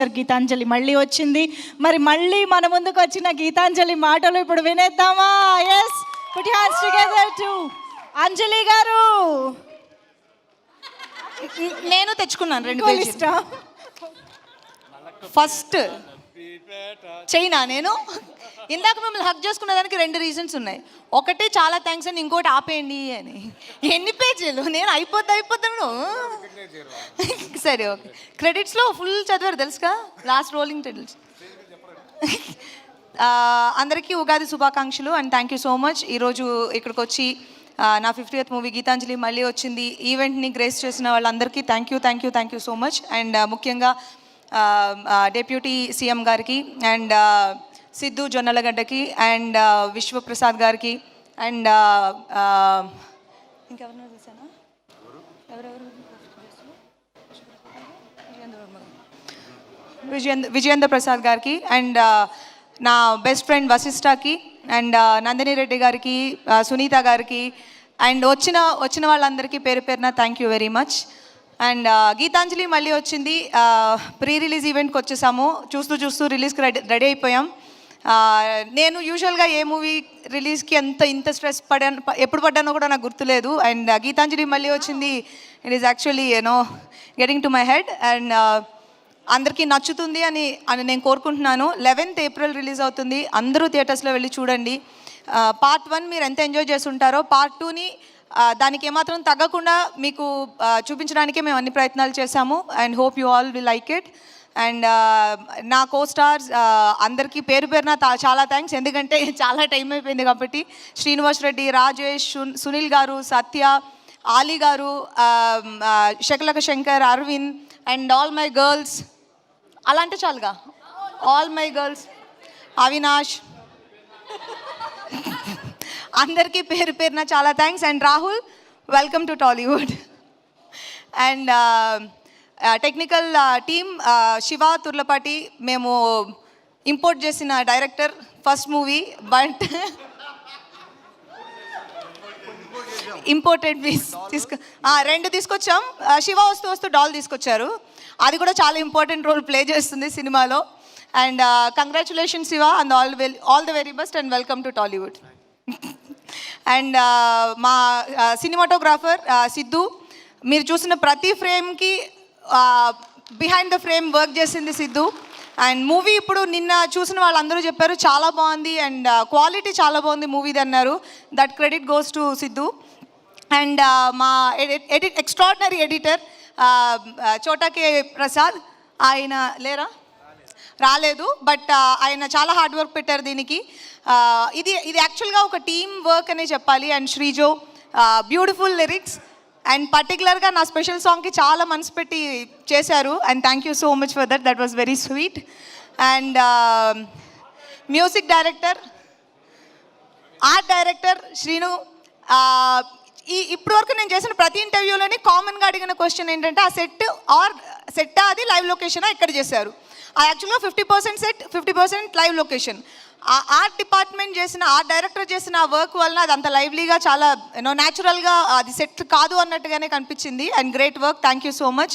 గీతాంజలి మళ్ళీ వచ్చింది. మరి మళ్ళీ మన ముందుకు వచ్చిన గీతాంజలి మాటలు ఇప్పుడు వినేద్దామా? Yes put hands together to Anjali గారు. నేను తెచ్చుకున్నాను రెండు. ఫస్ట్ చైనా నేను? ఇందాక మిమ్మల్ని హక్ చేసుకున్న దానికి రెండు రీజన్స్ ఉన్నాయి. ఒకటి చాలా థ్యాంక్స్ అని ఇంకోటి ఆపేయండి అని. ఎన్ని పేజీలు? నేను అయిపోద్ది అయిపోతాను సరే ఓకే. క్రెడిట్స్లో ఫుల్ చదివారు తెలుసుగా? లాస్ట్ రోలింగ్ టైటిల్స్ అందరికీ ఉగాది శుభాకాంక్షలు and thank you so much ఈరోజు ఇక్కడికి వచ్చి నా ఫిఫ్టీయత్ మూవీ గీతాంజలి మళ్ళీ వచ్చింది. ఈవెంట్ని గ్రేస్ చేసిన వాళ్ళందరికీ thank you thank you thank you so much and ముఖ్యంగా డెప్యూటీ సీఎం గారికి అండ్ సిద్ధు జొన్నలగడ్డకి అండ్ విశ్వప్రసాద్ గారికి అండ్ ఇంకెవరినో చూసానా? ఎవరెవరు? విజయేంద్ర విజయేంద్ర ప్రసాద్ గారికి అండ్ నా బెస్ట్ ఫ్రెండ్ వశిష్ఠకి అండ్ నందిని రెడ్డి గారికి సునీత గారికి అండ్ వచ్చిన వచ్చిన వాళ్ళందరికీ పేరు పేరున thank you very much. And Geethanjali మళ్ళీ వచ్చింది. ప్రీ రిలీజ్ ఈవెంట్కి వచ్చేసాము. చూస్తూ చూస్తూ రిలీజ్కి రెడీ రెడీ అయిపోయాం. నేను యూజువల్గా ఏ మూవీ రిలీజ్కి ఎంత ఇంత స్ట్రెస్ పడాను ఎప్పుడు పడ్డానో కూడా నాకు గుర్తులేదు. అండ్ గీతాంజలి మళ్ళీ వచ్చింది. It is actually you know getting to my head and అందరికీ నచ్చుతుంది అని అని నేను కోరుకుంటున్నాను. లెవెన్త్ ఏప్రిల్ రిలీజ్ అవుతుంది. అందరూ థియేటర్స్లో వెళ్ళి చూడండి. పార్ట్ వన్ మీరు ఎంత ఎంజాయ్ చేస్తుంటారో పార్ట్ టూని దానికి ఏమాత్రం తగ్గకుండా మీకు చూపించడానికే మేము అన్ని ప్రయత్నాలు చేశాము. And hope you all will like it and నా కో స్టార్స్ అందరికీ పేరు పేరున చాలా థ్యాంక్స్ ఎందుకంటే చాలా టైం అయిపోయింది కాబట్టి శ్రీనివాస్ రెడ్డి రాజేష్ సునీల్ గారు సత్య ఆలీ గారు Shakalaka Shankar Aravind and all my girls అలా అంటే చాలుగా. All my girls Avinash. అందరికీ పేరు పేరున చాలా thanks and Rahul welcome to Tollywood and technical team Shiva Turlapati మేము ఇంపోర్ట్ చేసిన director first movie but imported piece తీసుకు రెండు తీసుకొచ్చాం. Uh, శివ వస్తూ వస్తూ డాల్ తీసుకొచ్చారు. అది కూడా చాలా ఇంపార్టెంట్ రోల్ ప్లే చేస్తుంది సినిమాలో. And congratulation Shiva and all well all the very best and welcome to Tollywood and uh, మా uh, సినిమాటోగ్రాఫర్ సిద్ధు uh, మీరు చూసిన ప్రతి ఫ్రేమ్కి బిహైండ్ ద ఫ్రేమ్ వర్క్ చేసింది సిద్ధు అండ్ మూవీ ఇప్పుడు నిన్న చూసిన వాళ్ళందరూ చెప్పారు చాలా బాగుంది అండ్ క్వాలిటీ చాలా బాగుంది మూవీది అన్నారు. That credit goes to Siddhu and మా edit extraordinary editor Chota K Prasad ఆయన లేరా? రాలేదు బట్ uh, ఆయన చాలా హార్డ్ వర్క్ పెట్టారు దీనికి. Uh, ఇది ఇది యాక్చువల్గా ఒక టీమ్ వర్క్ అనే చెప్పాలి. And Srijo beautiful lyrics and పర్టికులర్గా నా స్పెషల్ సాంగ్కి చాలా మనసు పెట్టి చేశారు. And thank you so much for that that was very sweet and music director art director Srinu ఈ ఇప్పటి వరకు నేను చేసిన ప్రతి ఇంటర్వ్యూలోని కామన్గా అడిగిన క్వశ్చన్ ఏంటంటే ఆ సెట్ ఆర్ సెట్టా అది లైవ్ లొకేషనా ఎక్కడ చేశారు? యాక్చువల్గా fifty percent set fifty percent live location ఆ ఆర్ట్ డిపార్ట్మెంట్ చేసిన ఆర్ట్ డైరెక్టర్ చేసిన ఆ వర్క్ వలన అది అంత లైవ్లీగా చాలా యూనో న్యాచురల్గా అది సెట్ కాదు అన్నట్టుగానే కనిపించింది. And great work thank you so much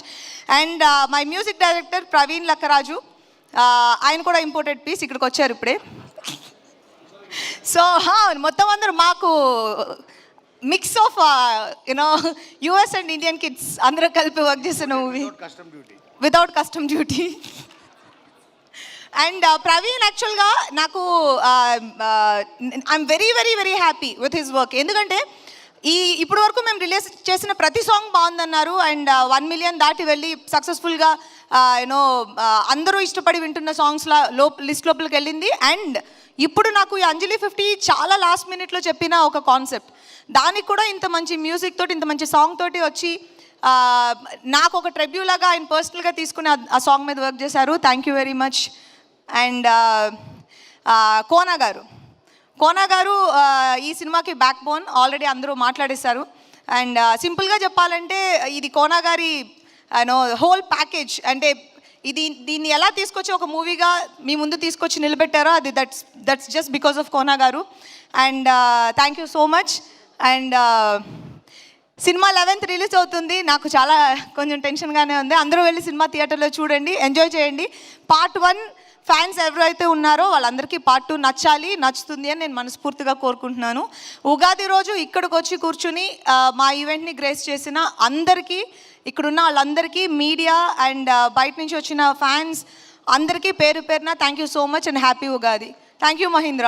and my music director Praveen Lakkaraju ఆ, ఆయన కూడా ఇంపార్టెంట్ పీస్ ఇక్కడికి వచ్చారు ఇప్పుడే. సో మొత్తం అందరూ మాకు mix of you know US and Indian kids అందరూ కలిపి వర్క్ చేసిన movie without custom duty and Praveen యాక్చువల్గా నాకు I'm very very very happy with his work ఎందుకంటే ఈ ఇప్పటి వరకు మేము రిలీజ్ చేసిన ప్రతి సాంగ్ బాగుందన్నారు. అండ్ uh, వన్ మిలియన్ దాటి వెళ్ళి సక్సెస్ఫుల్గా యూనో uh, uh, అందరూ ఇష్టపడి వింటున్న సాంగ్స్లా లో లిస్ట్ లోపలికి వెళ్ళింది. అండ్ ఇప్పుడు నాకు ఈ అంజలి ఫిఫ్టీ చాలా లాస్ట్ మినిట్లో చెప్పిన ఒక కాన్సెప్ట్ దానికి కూడా ఇంత మంచి మ్యూజిక్ తోటి ఇంత మంచి సాంగ్ తోటి వచ్చి నాకు ఒక ట్రిబ్యూలాగా ఆయన పర్సనల్గా తీసుకుని ఆ సాంగ్ మీద వర్క్ చేశారు. Thank you very much and Kona garu. Kona garu ఈ సినిమాకి బ్యాక్ బోన్ ఆల్రెడీ అందరూ మాట్లాడేశారు. అండ్ సింపుల్గా చెప్పాలంటే ఇది కోనా గారి నో హోల్ ప్యాకేజ్ అంటే ఇది దీన్ని ఎలా తీసుకొచ్చి ఒక మూవీగా మీ ముందు తీసుకొచ్చి నిలబెట్టారో అది that's that's just because of Kona garu. And thank you so much and cinema eleventh release అవుతుంది. నాకు చాలా కొంచెం టెన్షన్గానే ఉంది. అందరూ వెళ్ళి సినిమా థియేటర్లో చూడండి ఎంజాయ్ చేయండి. పార్ట్ వన్ ఫ్యాన్స్ ఎవరైతే ఉన్నారో వాళ్ళందరికీ పార్ట్ టూ నచ్చాలి నచ్చుతుంది అని నేను మనస్ఫూర్తిగా కోరుకుంటున్నాను. ఉగాది రోజు ఇక్కడికి వచ్చి కూర్చుని మా ఈవెంట్ని గ్రేస్ చేసిన అందరికీ ఇక్కడున్న వాళ్ళందరికీ మీడియా అండ్ బయట నుంచి వచ్చిన ఫ్యాన్స్ అందరికీ పేరు పేరున thank you so much and happy Ugadi. Thank you Mahindra.